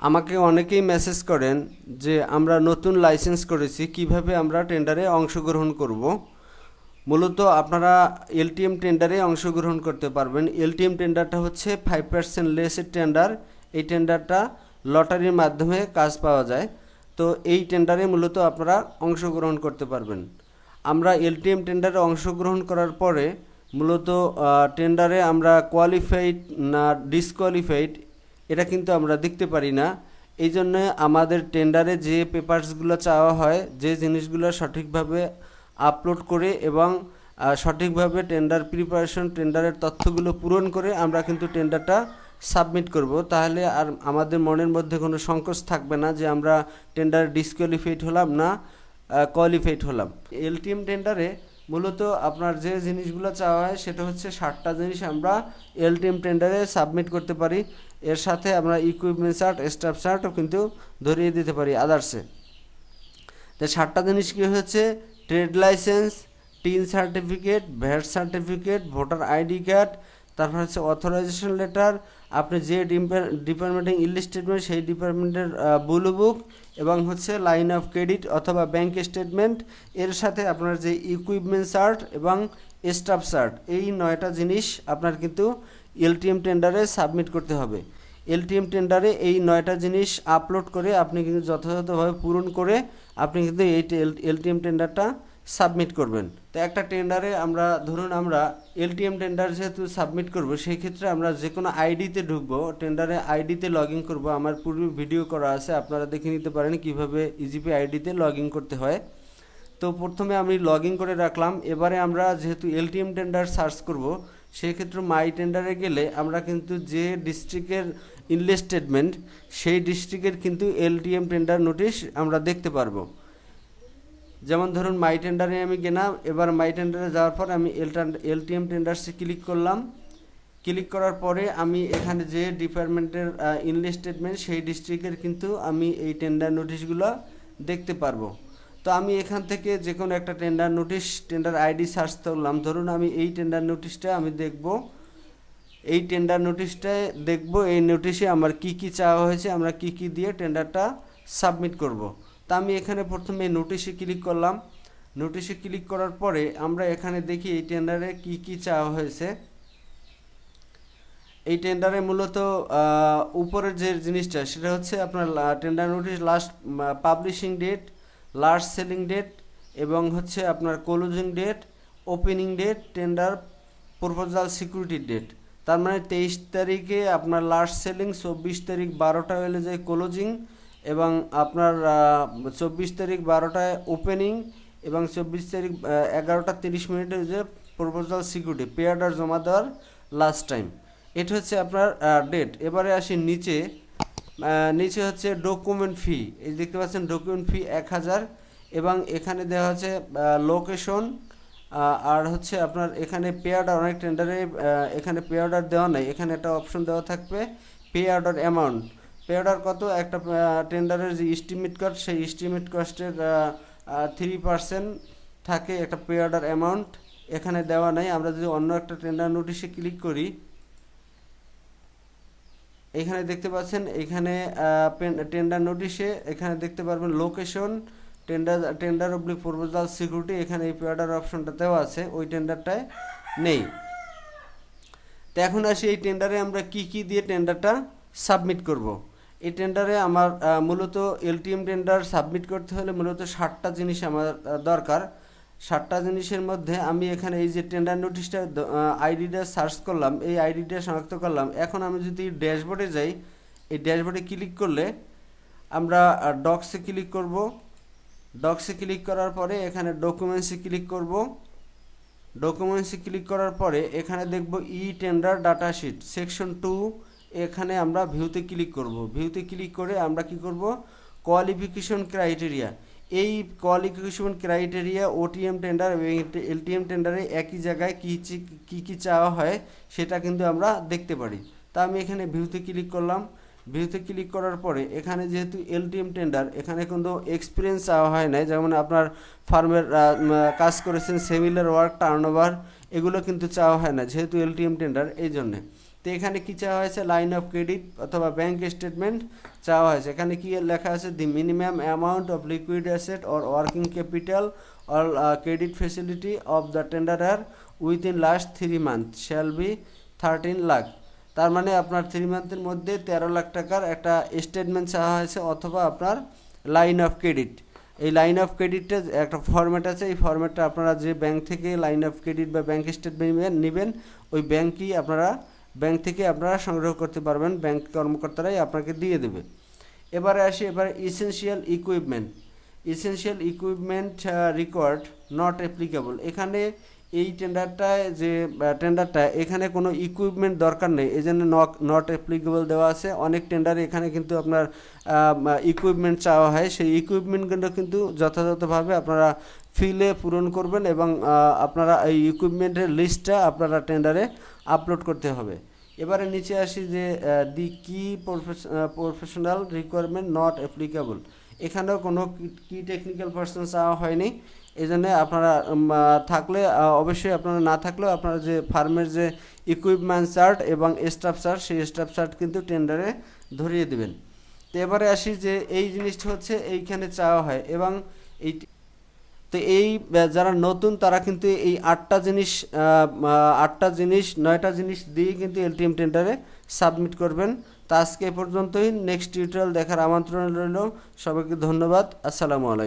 আমাকে অনেকেই মেসেজ করেন যে, আমরা নতুন লাইসেন্স করেছি, কীভাবে আমরা টেন্ডারে অংশগ্রহণ করব? মূলত আপনারা এলটিএম টেন্ডারে অংশগ্রহণ করতে পারবেন। এলটিএম টেন্ডারটা হচ্ছে ফাইভ পার্সেন্ট লেসের টেন্ডার এই টেন্ডারটা লটারির মাধ্যমে কাজ পাওয়া যায়। তো এই টেন্ডারে মূলত আপনারা অংশগ্রহণ করতে পারবেন। আমরা এলটিএম টেন্ডারে অংশগ্রহণ করার পরে মূলত টেন্ডারে আমরা কোয়ালিফাইড না ডিসকোয়ালিফাইড এটা কিন্তু আমরা দেখতে পারি না। এই জন্য আমাদের টেন্ডারে যে পেপারসগুলো চাওয়া হয়, যে জিনিসগুলো সঠিকভাবে আপলোড করে এবং সঠিকভাবে টেন্ডার প্রিপারেশন টেন্ডারের তথ্যগুলো পূরণ করে আমরা কিন্তু টেন্ডারটা সাবমিট করব। তাহলে আর আমাদের মনের মধ্যে কোনো সংকোচ থাকবে না যে আমরা টেন্ডার ডিসকোয়ালিফাইড হলাম না কোয়ালিফাইড হলাম। এলটিএম টেন্ডারে মূলত আপনার যে জিনিসগুলো চাওয়া হয়, সেটা হচ্ছে ষাটটা জিনিস আমরা এলটিএম টেন্ডারে সাবমিট করতে পারি। এর সাথে আমরা ইকুইপমেন্ট চার্ট স্টাফ চার্টও কিন্তু ধরিয়ে দিতে পারি আদার্সে তো সাতটা জিনিস কী হচ্ছে trade licence TIN certificate VAT certificate voter ID card তারপর হচ্ছে অথরাইজেশন লেটার আপনি যে ডিপার্টমেন্টে ইংলিশ স্টেটমেন্ট সেই ডিপার্টমেন্টের ব্লু বুক এবং হচ্ছে লাইন অফ ক্রেডিট অথবা ব্যাংক স্টেটমেন্ট এর সাথে আপনার যে ইকুইপমেন্ট চার্ট এবং স্টাফ চার্ট এই নয়টা জিনিস আপনার কিন্তু এলটিএম টেন্ডারে সাবমিট করতে হবে। এলটিএম টেন্ডারে এই নয়টা জিনিস আপলোড করে আপনি কিন্তু যথাযথভাবে পূরণ করে আপনি কিন্তু এই এলটিএম টেন্ডারটা সাবমিট করবেন। তো একটা টেন্ডারে আমরা, ধরুন আমরা এলটিএম টেন্ডার যেহেতু সাবমিট করব, সেই ক্ষেত্রে আমরা যে কোনো আইডিতে ঢুকবো, টেন্ডারে আইডিতে লগ ইন করব। আমার পূর্বে ভিডিও করা আছে, আপনারা দেখে নিতে পারেন কীভাবে ইজিপি আইডিতে লগ ইন করতে হয়। তো প্রথমে আমি লগ ইন করে রাখলাম। এবারে আমরা যেহেতু এলটিএম টেন্ডার সার্চ করব, সেই ক্ষেত্রে মাই টেন্ডারে গেলে আমরা কিন্তু যে ডিস্ট্রিক্টের ইনলেস স্টেটমেন্ট, সেই ডিস্ট্রিক্টের কিন্তু এলটিএম টেন্ডার নোটিশ আমরা দেখতে পারব। যেমন ধরুন মাই টেন্ডারে আমি গেলাম, এবার মাই টেন্ডারে যাওয়ার পর আমি এলটিএম টেন্ডার্সে ক্লিক করলাম। ক্লিক করার পরে আমি এখানে যে ডিপার্টমেন্টের ইনলিশ স্টেটমেন্ট সেই ডিস্ট্রিক্টের কিন্তু আমি এই টেন্ডার নোটিশগুলো দেখতে পারব। তো আমি এখান থেকে যে কোনো একটা tender notice tender ID search করলাম। ধরুন আমি এই টেন্ডার নোটিশটা আমি দেখব। এই টেন্ডার নোটিশটায় দেখব, এই নোটিশে আমার কি কি চাওয়া হয়েছে, আমরা কি কি দিয়ে টেন্ডারটা সাবমিট করব। তা আমি এখানে প্রথমে নোটিশে ক্লিক করলাম। নোটিশে ক্লিক করার পরে আমরা এখানে দেখি এই টেন্ডারে কি কি চাওয়া হয়েছে। এই টেন্ডারে মূলত উপরের যে জিনিসটা সেটা হচ্ছে আপনার tender notice last publishing date last selling date এবং হচ্ছে আপনার closing date opening date tender proposal security date তার মানে তেইশ তারিখে আপনার লাস্ট সেলিং চব্বিশ তারিখ বারোটা হলে যায় ক্লোজিং এবং আপনার চব্বিশ তারিখ বারোটায় ওপেনিং এবং চব্বিশ তারিখ এগারোটা তিরিশ মিনিটে যে প্রপোজাল সিকিউরিটি পে অর্ডার জমা দেওয়ার লাস্ট টাইম এটা হচ্ছে আপনার ডেট এবারে আসি নিচে নিচে হচ্ছে ডকুমেন্ট ফি এই দেখতে পাচ্ছেন ডকুমেন্ট ফি এক হাজার এবং এখানে দেওয়া হচ্ছে লোকেশন আর হচ্ছে আপনার এখানে পে অর্ডার অনেক টেন্ডারে এখানে পে অর্ডার দেওয়া নেই। এখানে একটা অপশন দেওয়া থাকবে pay order amount pay order কত? একটা টেন্ডারের যে এস্টিমেট কস্ট সেই এস্টিমেট কস্টের থ্রি পার্সেন্ট থাকে একটা পে অর্ডার অ্যামাউন্ট এখানে দেওয়া নাই। আমরা যদি অন্য একটা টেন্ডার নোটিশে ক্লিক করি, এখানে দেখতে পাচ্ছেন, এখানে টেন্ডার নোটিশে এখানে দেখতে পারবেন লোকেশন টেন্ডার টেন্ডার অবলিক প্রপোজাল সিকিউরিটি এখানে এই পেয়ার্ডার অপশনটা দেওয়া আছে, ওই টেন্ডারটায় নেই। তো এখন আসি এই টেন্ডারে আমরা কি কি দিয়ে টেন্ডারটা সাবমিট করব। এই টেন্ডারে আমার মূলত এলটিএম টেন্ডার সাবমিট করতে হলে মূলত ষাটটা জিনিস আমার দরকার। ষাটটা জিনিসের মধ্যে আমি এখানে এই যে টেন্ডার নোটিশটা আইডিটা সার্চ করলাম, এই আইডিটা শনাক্ত করলাম। এখন আমি যদি ড্যাশবোর্ডে যাই, এই ড্যাশবোর্ডে ক্লিক করলে আমরা ডক্সে ক্লিক করব। ডক্সে ক্লিক করার পরে এখানে ডকুমেন্টসে ক্লিক করব। ডকুমেন্টসে ক্লিক করার পরে এখানে দেখব E tender data sheet section two এখানে আমরা ভিউতে ক্লিক করব। ভিউতে ক্লিক করে আমরা কি করব? কোয়ালিফিকেশন ক্রাইটেরিয়া এই কোয়ালিফিকেশন ক্রাইটেরিয়া ওটিএম টেন্ডার এবং এলটিএম টেন্ডারে একই জায়গায় কী কী কী চাওয়া হয় সেটা কিন্তু আমরা দেখতে পারি। তা আমি এখানে ভিউতে ক্লিক করলাম। ভিউতে ক্লিক করার পরে এখানে যেহেতু এলটিএম টেন্ডার এখানে কিন্তু এক্সপিরিয়েন্স চাওয়া হয় না যেমন আপনার ফার্মের কাজ করেছেন সেমিলার ওয়ার্ক টার্ন এগুলো কিন্তু চাওয়া হয় না, যেহেতু এলটিএম টেন্ডার এই জন্যে তো এখানে কি চাওয়া হয়েছে? লাইন অফ ক্রেডিট অথবা ব্যাংক স্টেটমেন্ট চাওয়া হয়েছে। এখানে কি লেখা আছে? The minimum amount of liquid asset or working capital or credit facility of the tenderer within last three month shall be thirteen lakh তার মানে আপনার থ্রি মান্থের মধ্যে তেরো লাখ টাকার একটা স্টেটমেন্ট চাওয়া হয়েছে অথবা আপনার লাইন অফ ক্রেডিট এই লাইন অফ ক্রেডিটটা একটা ফর্ম্যাট আছে। এই ফর্ম্যাটটা আপনারা যে ব্যাংক থেকে লাইন অফ ক্রেডিট বা ব্যাংক স্টেটমেন্ট নেবেন ওই ব্যাংকই আপনারা ব্যাংক থেকে আপনারা সংগ্রহ করতে পারবেন, ব্যাংক কর্মকর্তারাই আপনাকে দিয়ে দেবে। এবারে আসি, এবার essential equipment essential equipment required not applicable এখানে এই টেন্ডারটায় যে টেন্ডারটা এখানে কোনো ইকুইপমেন্ট দরকার নেই। এই জন্য নট অ্যাপ্লিকেবল দেওয়া আছে। অনেক টেন্ডারে এখানে কিন্তু আপনার ইকুইপমেন্ট চাওয়া হয়। সেই ইকুইপমেন্টগুলো কিন্তু যথাযথভাবে আপনারা ফিলে পূরণ করবেন এবং আপনারা এই ইকুইপমেন্টের লিস্টটা আপনারা টেন্ডারে আপলোড করতে হবে। এবারে নিচে আসি যে দি কি প্রফেশনাল রিকোয়ারমেন্ট নট অ্যাপ্লিকেবল এখানেও কোনো কি টেকনিক্যাল পার্সন চাওয়া হয়নি। এই জন্যে আপনারা থাকলে অবশ্যই আপনারা না থাকলেও আপনারা যে ফার্মের যে ইকুইপমেন্ট চার্ট এবং স্টাফ চার্ট সেই স্টাফ চার্ট কিন্তু টেন্ডারে ধরিয়ে দেবেন। তো এবারে আসি যে, এই জিনিসটা হচ্ছে এইখানে চাওয়া হয় এবং এই তো এই যারা নতুন, তারা কিন্তু এই আটটা জিনিস আটটা জিনিস, নয়টা জিনিস দিয়ে কিন্তু এলটিএম টেন্ডারে সাবমিট করবেন। তা আজকে এ পর্যন্তই। নেক্সট টিউটোরিয়াল দেখার আমন্ত্রণ রইল। সবাইকে ধন্যবাদ। আসসালামু আলাইকুম।